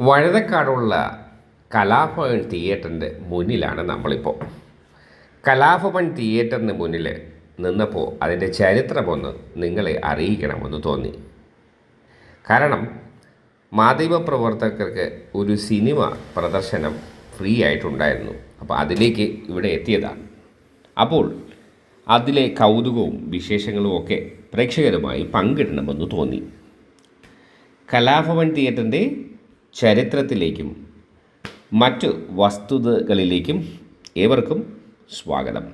വഴുതക്കാടുള്ള കലാഭവൻ തിയേറ്ററിന്റെ മുന്നിലാണ് നമ്മളിപ്പോൾ കലാഭവൻ തിയേറ്ററിന് മുന്നിൽ നിന്നപ്പോൾ അതിന്റെ ചരിത്രമൊന്ന് നിങ്ങളെ അറിയിക്കണമെന്ന് തോന്നി. കാരണം മാധ്യമപ്രവർത്തകർക്ക് ഒരു സിനിമ പ്രദർശനം ഫ്രീ ആയിട്ടുണ്ടായിരുന്നു. അപ്പോൾ അതിലേക്ക് ഇവിടെ എത്തിയതാണ്. അപ്പോൾ അതിലെ കൗതുകവും വിശേഷങ്ങളും ഒക്കെ പ്രേക്ഷകരുമായി പങ്കിടണമെന്ന് തോന്നി. കലാഭവൻ തിയേറ്ററിന്റെ ചരിത്രത്തിലേക്കും മറ്റു വസ്തുതകളിലേക്കും ഏവർക്കും സ്വാഗതം.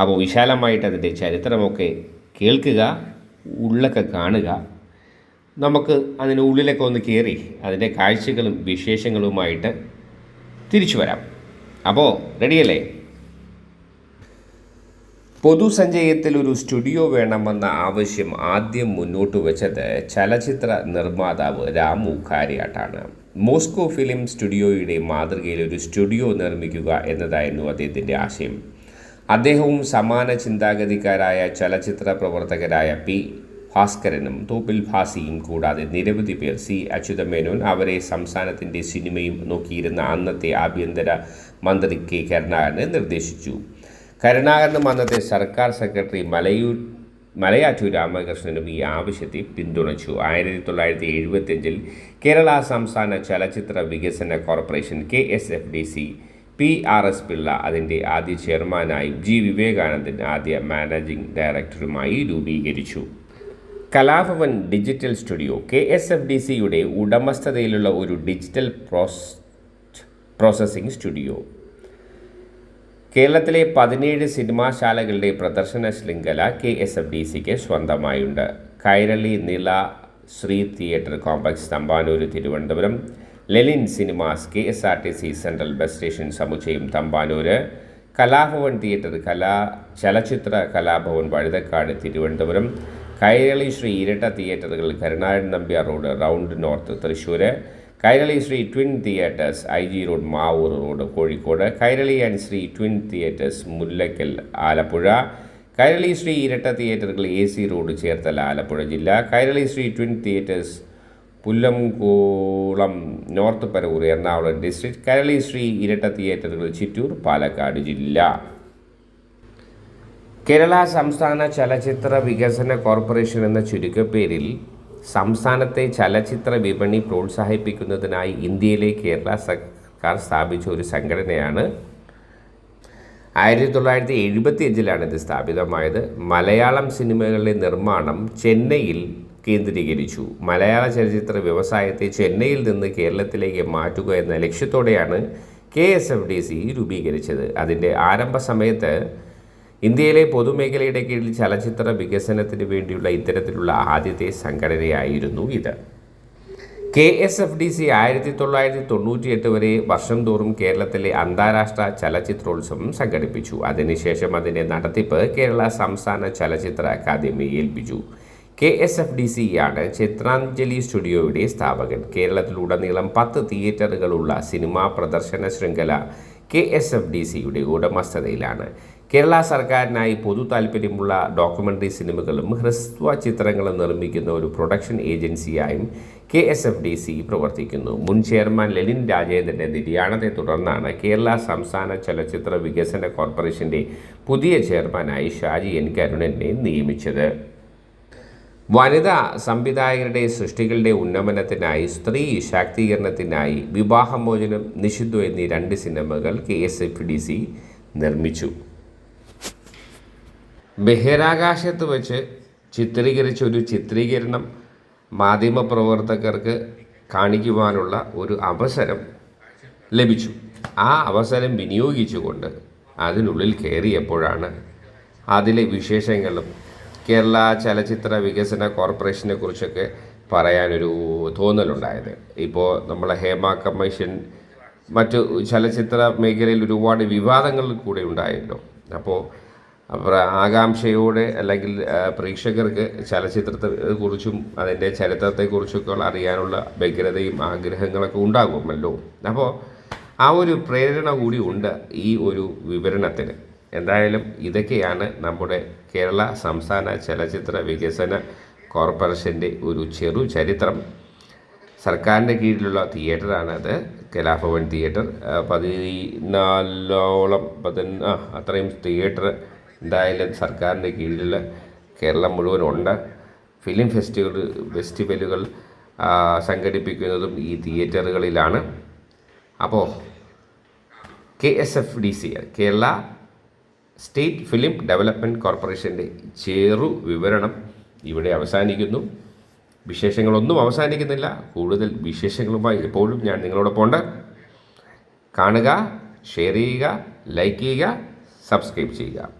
അപ്പോൾ വിശാലമായിട്ട് അതിന്റെ ചരിത്രമൊക്കെ കേൾക്കുക ഉള്ളൊക്കെ കാണുക. നമുക്ക് അതിന് ഉള്ളിലൊക്കെ ഒന്ന് കയറി അതിന്റെ കാഴ്ചകളും വിശേഷങ്ങളുമായിട്ട് തിരിച്ചു വരാം. അപ്പോൾ റെഡിയല്ലേ പൊതുസഞ്ചയത്തിൽ ഒരു സ്റ്റുഡിയോ വേണമെന്ന ആവശ്യം ആദ്യം മുന്നോട്ട് വെച്ചത് ചലച്ചിത്ര നിർമ്മാതാവ് രാമു കാര്യാട്ടാണ് മോസ്കോ ഫിലിം സ്റ്റുഡിയോയുടെ മാതൃകയിൽ ഒരു സ്റ്റുഡിയോ നിർമ്മിക്കുക എന്നതായിരുന്നു അദ്ദേഹത്തിന്റെ ആശയം. അദ്ദേഹവും സമാന ചിന്താഗതിക്കാരായ ചലച്ചിത്ര പ്രവർത്തകരായ പി ഭാസ്കരനും തോപ്പിൽ ഭാസിയും കൂടാതെ നിരവധി പേർ സി അച്യുതമേനോൻ അവരെ സംസ്ഥാനത്തിന്റെ സിനിമയും നോക്കിയിരുന്ന അന്നത്തെ ആഭ്യന്തര മന്ത്രി കെ കരുണാകരനെ നിർദ്ദേശിച്ചു. കരുണാകരനും അന്നത്തെ സർക്കാർ സെക്രട്ടറി മലയൂർ മലയാറ്റൂർ രാമകൃഷ്ണനും ഈ ആവശ്യത്തെ പിന്തുണച്ചു. ആയിരത്തി തൊള്ളായിരത്തി എഴുപത്തിയഞ്ചിൽ കേരള സംസ്ഥാന ചലച്ചിത്ര വികസന corporation K S F D C P R S Pillai അതിന്റെ ആദ്യ ചെയർമാനായും ജി വിവേകാനന്ദൻ ആദ്യ മാനേജിംഗ് ഡയറക്ടറുമായി രൂപീകരിച്ചു. Kalabhavan digital studio K S F D സിയുടെ ഉടമസ്ഥതയിലുള്ള ഒരു ഡിജിറ്റൽ പ്രോസ് പ്രോസസ്സിംഗ് സ്റ്റുഡിയോ. കേരളത്തിലെ പതിനേഴ് സിനിമാശാലകളുടെ പ്രദർശന ശൃംഖല കെ എസ് എഫ് ഡി സിക്ക് സ്വന്തമായുണ്ട്. Kairali Nila Sree theatre complex Thampanoor Thiruvananthapuram Lenin cinemas K S R T C central bus station സമുച്ചയം Thampanoor Kalabhavan theatre കലാ ചലച്ചിത്ര കലാഭവൻ വഴുതക്കാട് തിരുവനന്തപുരം കൈരളി ശ്രീ ഇരട്ട തിയേറ്ററുകൾ Karunakaran Nambiar road round north Thrissur Kairali Sree twin theatres I G road Mavoor road Kozhikode Kairali and Sree twin theatres Mullakkal Alappuzha Kairali Sree ഇരട്ട തിയേറ്ററുകൾ A C road Cherthala Alappuzha ജില്ല Kairali Sree twin theatres Pullamkulam north Paravur Ernakulam district Kairali Sree ഇരട്ട തിയേറ്ററുകൾ ചിറ്റൂർ പാലക്കാട് ജില്ല. കേരള സംസ്ഥാന ചലച്ചിത്ര വികസന corporation എന്ന ചുരുക്കപ്പേരിൽ സംസ്ഥാനത്തെ ചലച്ചിത്ര വിപണി പ്രോത്സാഹിപ്പിക്കുന്നതിനായി ഇന്ത്യയിലെ കേരള സർക്കാർ സ്ഥാപിച്ച ഒരു സംഘടനയാണ്. ആയിരത്തി തൊള്ളായിരത്തി എഴുപത്തി അഞ്ചിലാണ് ഇത് സ്ഥാപിതമായത്. മലയാളം സിനിമകളുടെ നിർമ്മാണം ചെന്നൈയിൽ കേന്ദ്രീകരിച്ചു. മലയാള ചലച്ചിത്ര വ്യവസായത്തെ ചെന്നൈയിൽ നിന്ന് കേരളത്തിലേക്ക് മാറ്റുക എന്ന ലക്ഷ്യത്തോടെയാണ് K S F D C രൂപീകരിച്ചത്. അതിന്റെ ആരംഭ സമയത്ത് ഇന്ത്യയിലെ പൊതുമേഖലയുടെ കീഴിൽ ചലച്ചിത്ര വികസനത്തിന് വേണ്ടിയുള്ള ഇത്തരത്തിലുള്ള ആദ്യത്തെ സംഘടനയായിരുന്നു ഇത്. K S F D C ആയിരത്തി തൊള്ളായിരത്തി തൊണ്ണൂറ്റി എട്ട് വരെ വർഷം തോറും കേരളത്തിലെ അന്താരാഷ്ട്ര ചലച്ചിത്രോത്സവം സംഘടിപ്പിച്ചു. അതിനുശേഷം അതിന്റെ നടത്തിപ്പ് കേരള സംസ്ഥാന ചലച്ചിത്ര അക്കാദമി ഏൽപ്പിച്ചു. K S F D C ആണ് ചിത്രാഞ്ജലി സ്റ്റുഡിയോയുടെ സ്ഥാപകൻ. കേരളത്തിലുടനീളം പത്ത് തിയേറ്ററുകളുള്ള സിനിമാ പ്രദർശന ശൃംഖല കെ എസ് എഫ് ഡി സിയുടെ ഉടമസ്ഥതയിലാണ്. കേരള സർക്കാരിനായി പൊതു താൽപ്പര്യമുള്ള ഡോക്യുമെന്ററി സിനിമകളും ഹ്രസ്വ ചിത്രങ്ങളും നിർമ്മിക്കുന്ന ഒരു production ഏജൻസിയായും K S F D C പ്രവർത്തിക്കുന്നു. മുൻ ചെയർമാൻ ലെനിൻ രാജേന്ദ്രന്റെ നിര്യാണത്തെ തുടർന്നാണ് കേരള സംസ്ഥാന ചലച്ചിത്ര വികസന കോർപ്പറേഷന്റെ പുതിയ ചെയർമാനായി ഷാജി എൻ കരുണനെ നിയമിച്ചത്. വനിതാ സംവിധായകരുടെ സൃഷ്ടികളുടെ ഉന്നമനത്തിനായി സ്ത്രീ ശാക്തീകരണത്തിനായി വിവാഹമോചനം നിഷിദ്ധു എന്നീ രണ്ട് സിനിമകൾ K S F D C നിർമ്മിച്ചു. ബഹിരാകാശത്ത് വെച്ച് ചിത്രീകരിച്ച ഒരു ചിത്രീകരണം മാധ്യമപ്രവർത്തകർക്ക് കാണിക്കുവാനുള്ള ഒരു അവസരം ലഭിച്ചു. ആ അവസരം വിനിയോഗിച്ചുകൊണ്ട് അതിനുള്ളിൽ കയറിയപ്പോഴാണ് അതിലെ വിശേഷങ്ങളും കേരള ചലച്ചിത്ര വികസന കോർപ്പറേഷനെ കുറിച്ചൊക്കെ പറയാനൊരു തോന്നലുണ്ടായത്. ഇപ്പോൾ നമ്മളെ ഹേമ കമ്മീഷൻ മറ്റു ചലച്ചിത്ര മേഖലയിൽ ഒരുപാട് വിവാദങ്ങൾ കൂടെ ഉണ്ടായല്ലോ. അപ്പോൾ അപ്പോൾ ആകാംക്ഷയോടെ അല്ലെങ്കിൽ പ്രേക്ഷകർക്ക് ചലച്ചിത്രത്തെ കുറിച്ചും അതിന്റെ ചരിത്രത്തെക്കുറിച്ചൊക്കെ അറിയാനുള്ള വ്യഗ്രതയും ആഗ്രഹങ്ങളൊക്കെ ഉണ്ടാകുമല്ലോ അപ്പോൾ ആ ഒരു പ്രേരണ കൂടി ഉണ്ട് ഈ ഒരു വിവരണത്തിന്. എന്തായാലും ഇതൊക്കെയാണ് നമ്മുടെ കേരള സംസ്ഥാന ചലച്ചിത്ര വികസന കോർപ്പറേഷന്റെ ഒരു ചെറു ചരിത്രം. സർക്കാരിന്റെ കീഴിലുള്ള തിയേറ്ററാണ് അത് കലാഭവൻ തിയേറ്റർ. പതിനാലോളം പതിന അത്രയും തിയേറ്റർ എന്തായാലും സർക്കാരിന്റെ കീഴിലുള്ള കേരളം മുഴുവൻ ഉണ്ട് ഫിലിം ഫെസ്റ്റിവൽ ഫെസ്റ്റിവലുകൾ സംഘടിപ്പിക്കുന്നതും ഈ തിയേറ്ററുകളിലാണ്. അപ്പോൾ K S F D C Kerala state film development കോർപ്പറേഷന്റെ ചെറു വിവരണം ഇവിടെ അവസാനിക്കുന്നു. വിശേഷങ്ങളൊന്നും അവസാനിക്കുന്നില്ല. കൂടുതൽ വിശേഷങ്ങളുമായി എപ്പോഴും ഞാൻ നിങ്ങളോടൊപ്പം ഉണ്ട്. കാണുക ഷെയർ ചെയ്യുക ലൈക്ക് ചെയ്യുക സബ്സ്ക്രൈബ് ചെയ്യുക.